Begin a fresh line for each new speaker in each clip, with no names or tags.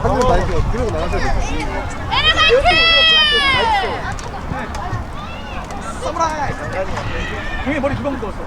한명 다 이렇게 그러고 나가셔야 돼요.
형이 머리 두방 들었어.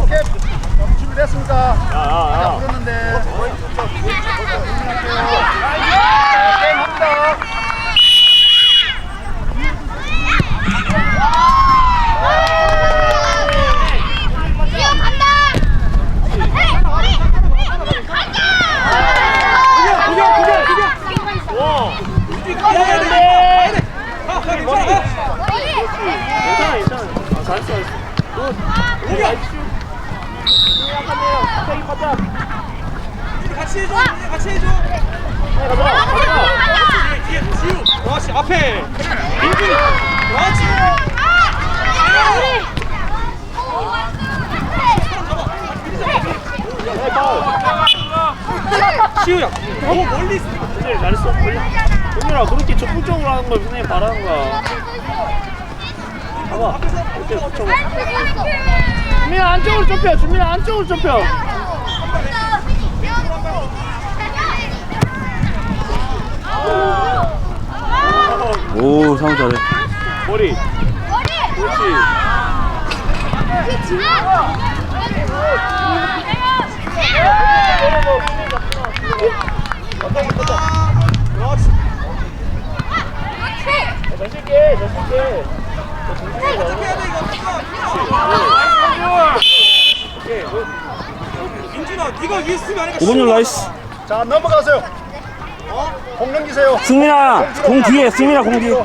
오케이. 준비됐습니다. 아까 불었는데. 게임 합니다.
구경, 구경, 구경. 와. 가야 돼. 가야 돼. 가, 가, 괜찮아.
괜찮아 괜찮아 아, 잘했어 잘했어
구경.
약하네요 갑자기 가자
같이 해줘. 같이 해줘.
가자 가자
뒤에, 뒤에, 지우. 그렇지, 앞에. 민준이. 그렇지.
네
시우야. 너무 멀리 있으니까.
선생님 잘했어 동민아 그렇게 적극적으로 하는 걸 선생님 바라는 거야 봐봐 이렇게 붙여봐 준민아 안쪽으로 좁혀 준민아 안쪽으로 좁혀
오 상우 잘해
머리 그렇지
그렇지.
자신있게 자신있게
어떻게 해야 돼, 이거.
오케이
민준아, 네가 위에 쓰면 아니까.
5번님 라이스
자, 넘어가세요. 공 넘기세요.
승민아 공 뒤에 승민아 공 뒤에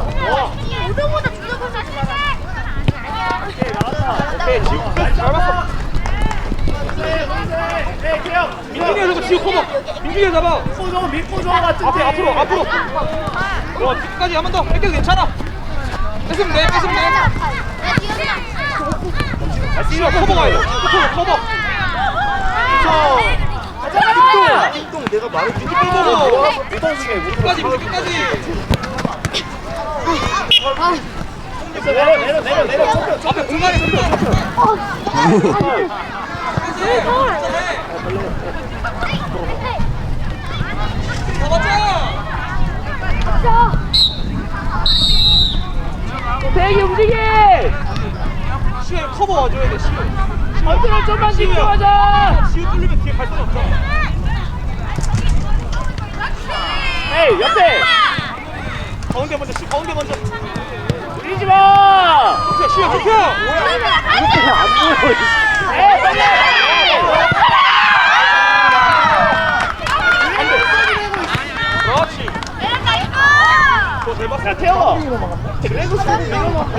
우동보다 주도보다
오케이 나왔다 오케이 지금까지 잘 봤어
민준이가 저거 지우 커버. 민준이가 잡아.
믿고 줘 믿고 줘 같은
앞으로, 앞으로, 앞으로. 어, 끝까지 한 번 더. 뺏겨도 괜찮아. 뺏으면 돼, 뺏으면 돼. 지우야, 커버 가야 돼. 커버, 커버.
가자
띵동 내가
커버.
무던 중에 무던
끝까지, 민준 끝까지.
내려. 대기 움직이
시우야, 커버 와줘야 돼, 시우.
컨트롤 좀만
시우야.
집중하자
시우 뚫리면 뒤에 갈 수는 없어.
에이 옆에
가운데 먼저, 시우 가운데 먼저.
밀지 마
좁혀.
에이 빨리
그렇지. 저잘 봤어.
야 태영아 그래도 수비 밀어넣으면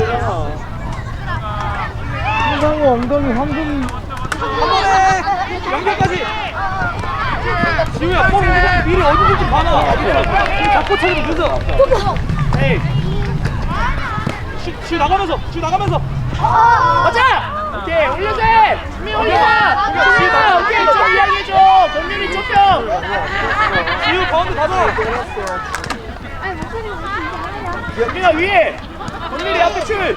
되잖아
한 번에 연결까지. 지우야, 뻥 미리 어디든지 봐놔. 지금 잡고 차리면 늦어.
에이
지- 나가면서, 지우 나가면서.
가자 오케이 올려줘 준비 올려봐 준비야 오케이 좀 이야기해줘 정민이 좁혀
지우 가운데 가자.
정민아 위에 정민이 앞에 출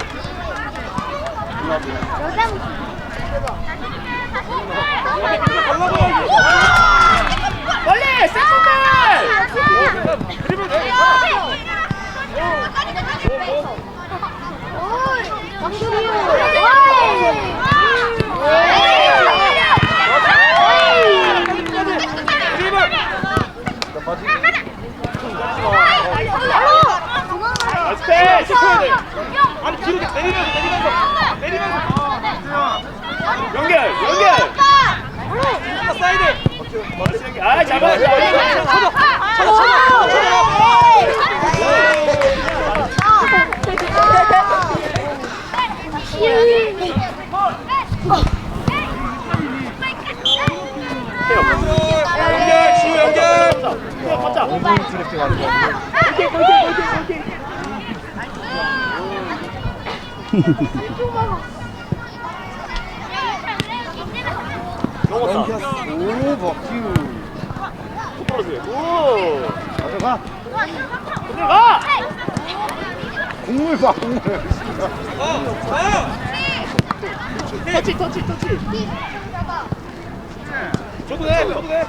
여자
갈라봐야지.
빨리
체크해야 돼. 아니 뒤로 내리면서 내리면서.
연결 연결
자, 사이드.
아 잡아
쳐줘. 쳐줘. 쳐
넘었다
오.
오
가져가.
들어가
국물 봐, 국물.
터치 터치 터치
줘도 돼. 줘도 돼.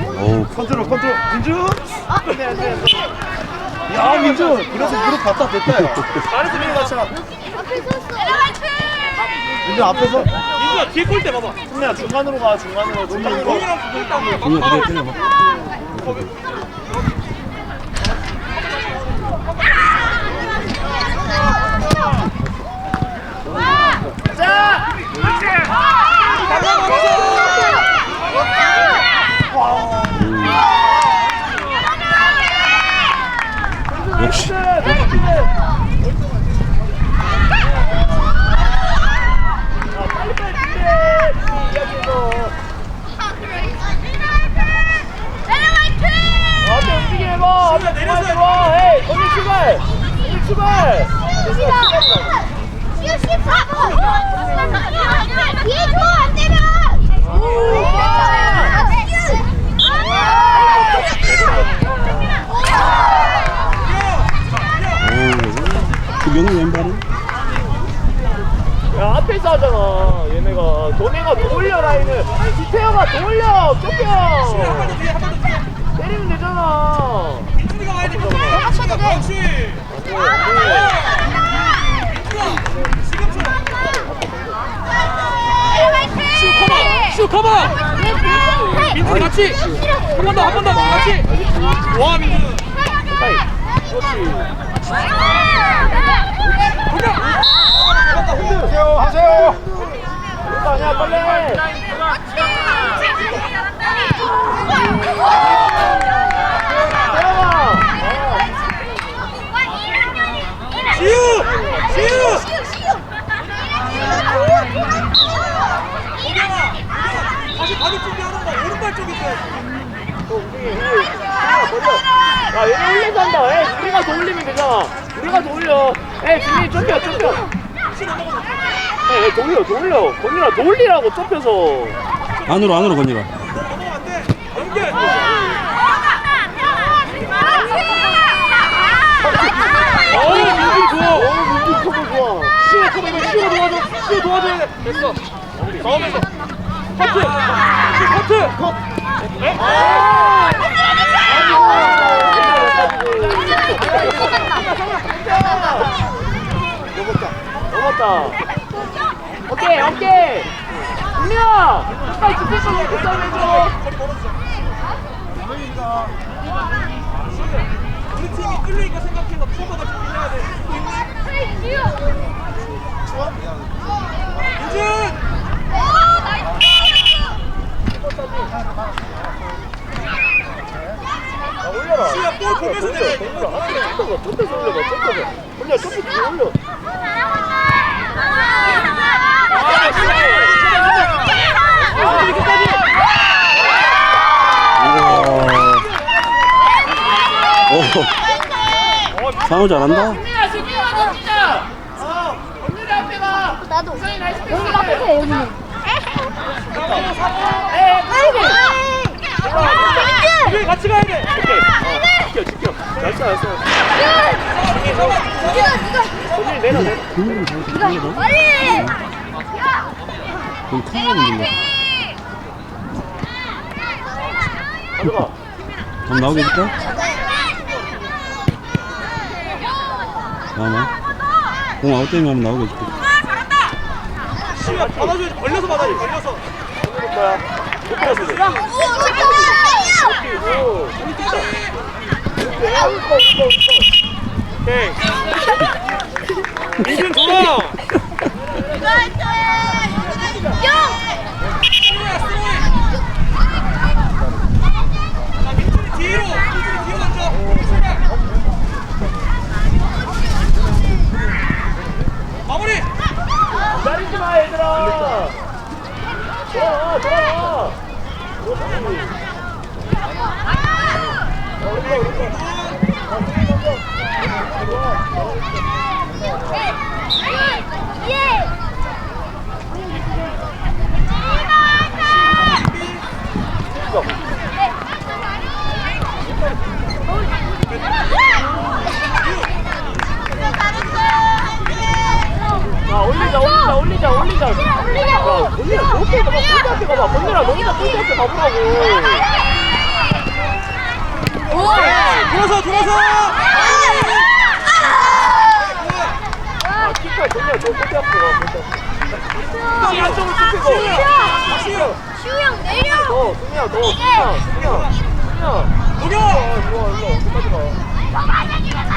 어우,
컨트롤, 컨트롤. 민주.
안돼 안 돼 안 돼
야, 민주. 그래서 무릎 갖다 댔다, 야.
잘했어 민가
민주 앞에서.
민주야 뒤에 골대 봐봐.
승리야 중간으로 가 중간으로 중간으로.
그냥 그대 때려봐.
자
역시.
빨리 빨리 준비 이야기해줘 앞에 움직여봐 앞에
내려서
내려서 와 헤이 거기 출발 거기 출발
뒤에 줘안 되면
오, 그 명이 왼발은?
야 앞에서 하잖아 얘네가 너네가 더 올려 라인을 디테어가 더 올려 좁혀 때리면 되잖아
민준이가 와야 돼. 그렇지. 슈 커버. 민준이 같이. 한 번 더, 한 번 더. 같이. 와 민준.
하세요, 하세요.
아니야 빨리
지우. 지우. 다시 바디 준비하는 거 오른발 쪽에 있어.
야 얘네 올려서 한다 에 우리가 더 올리면 되잖아 우리가 더 올려 에 준비 좁혀 좁혀 에 돌려 돌려 건이라 더 올리라고 좁혀서
안으로, 안으로
좋아.
어 커버 좋아
커버 이거 시우 도와줘. 시우 도와줘야 돼. 됐어. 싸우면서. 커트. 커트.
넘었다 오케이 오케이. 은미야 빨리 집중해서 놓고 싸움해줘
우리 팀이 뚫리니까 생각해서 커버가 준비해야 돼. 민준.
야 올려라
시우야 볼 보면서 내려.
올려라 좁혀서 좁혀서 올려봐 좁혀서 올려 좁혀서 올려
민준이 끝까지.
오, 상우 잘한다.
어 언니네 앞에 가.
나도.
나이스 패스
여기 앞에
에
같이 가야 돼.
지켜 지켜.
빨리.
그럼.
가져가.
나오게 해줄까? 나와봐. 공 아웃 되면 한번 나오게 해줄게.
받아줘야지 걸려서 받아야지 걸려서
해볼 거야. 못 들었어. 그리고 우리 뛰자. 오케이.
민준 좋아 자 민준이 뒤로 민준이 뒤로 던져 마무리
기다리지 마 얘들아. 돌아와 돌아와. 자 올리자 올리자 올리자 올리자. 야 건이라 높게 가봐 앞에 가봐 건이라 너 혼자 골대 앞에 가보라고.
돌아서 돌아서
아 키카 건이라 너 앞에 가. 시 안쪽으로 쭉 빼고. 승희야 너 승희야 승희야 승희야.
녹여
아 좋아 일로 어디까지 가.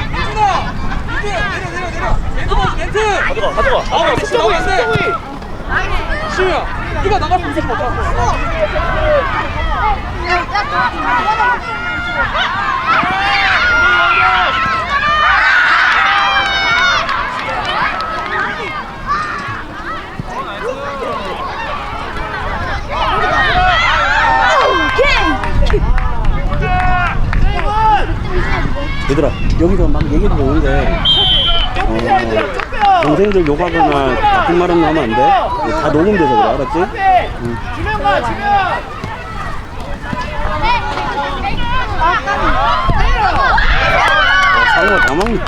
민준아 민준 내려 내려 내려 멘트 봐줘 멘트
가져가 가져가.
아,
아 숙정이
나오면 안 돼.
숙정이.
시우야 네가 나가면 무슨 못하
얘들아, 여기서 막 얘기도 오는데, 어, 동생들 욕하거나 나쁜 말은 나오면 안 돼? 다 녹음돼서 그래, 알았지?
주면 가 주면.
상호 다 먹는.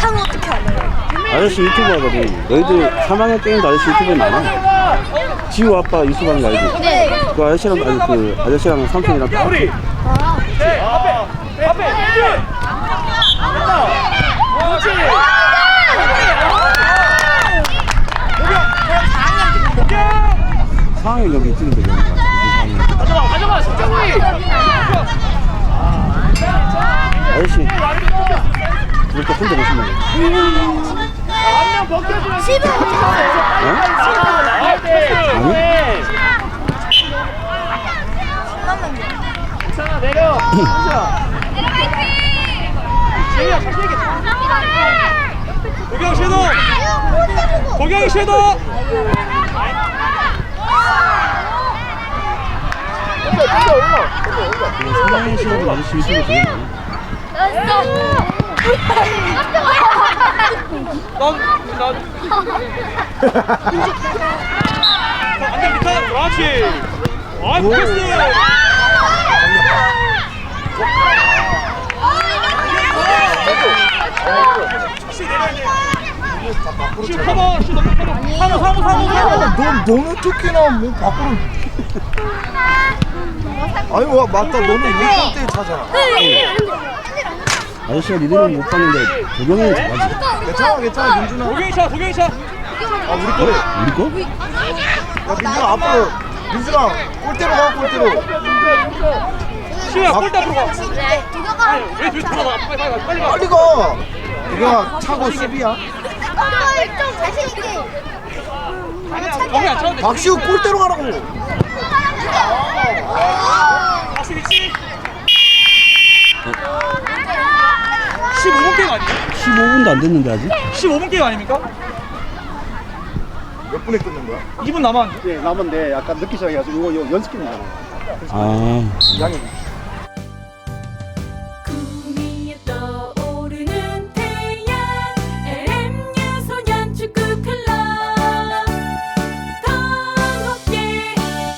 상우 어떻게 알아요?
아저씨 유튜브 하거든. 너희들 3학년 게임도 아저씨 유튜브에 많아. 지우 아빠 유튜브 하는 거 알지?
네.
그 아저씨랑, 아니, 그 아저씨랑 삼촌이랑 다.
앞에 민준. 됐다. 그렇지.
상황이 여기 거야.
가져가 가져가 숙정이.
아저씨, 이렇게 혼자 보시면 돼.
한명 벗겨주면
시브.
어?
나가 나갈 때.
아니?
괜찮아 내려. 진짜.
시우야 천천히 도경 섀도 도경이 섀도
던져 던져 올라. 던져 올라.
상황이 싫어도 아저씨 유튜브 되게 많아.
난난 안돼 밑에 그렇지 아 패스 시 커버 시 너무 커버 상우 상우 상우 상우
너 너무 쫓기나 뭐 밖으로. 아니 와 맞다 너는 1대 찾아.
아저씨가 니들은 못 봤는데 도경이는 잘하지.
괜찮아 괜찮아 민준아.
도경이 샷 도경이
샷아 우리 거래.
우리 거?
야 민준아 앞으로. 민준아 골대로 가 골대로.
시우야 골대 앞으로 가
네. 두개가
왜 뒤로 돌아가 빨리 빨리 가 빨리 가
빨리 가. 그냥 차고 수비야.
좀 자신 있게.
거기 안돼
박시우 골대로 가라고.
박수 위치 15분 게임 아니에요?
15분도 안 됐는데 아직?
15분 게임 아닙니까?
몇 분에 끊는 거야?
2분 남았는데
네 남은데 약간 늦기 시작해가지고 이거 연습 게임이잖아.
아,
양이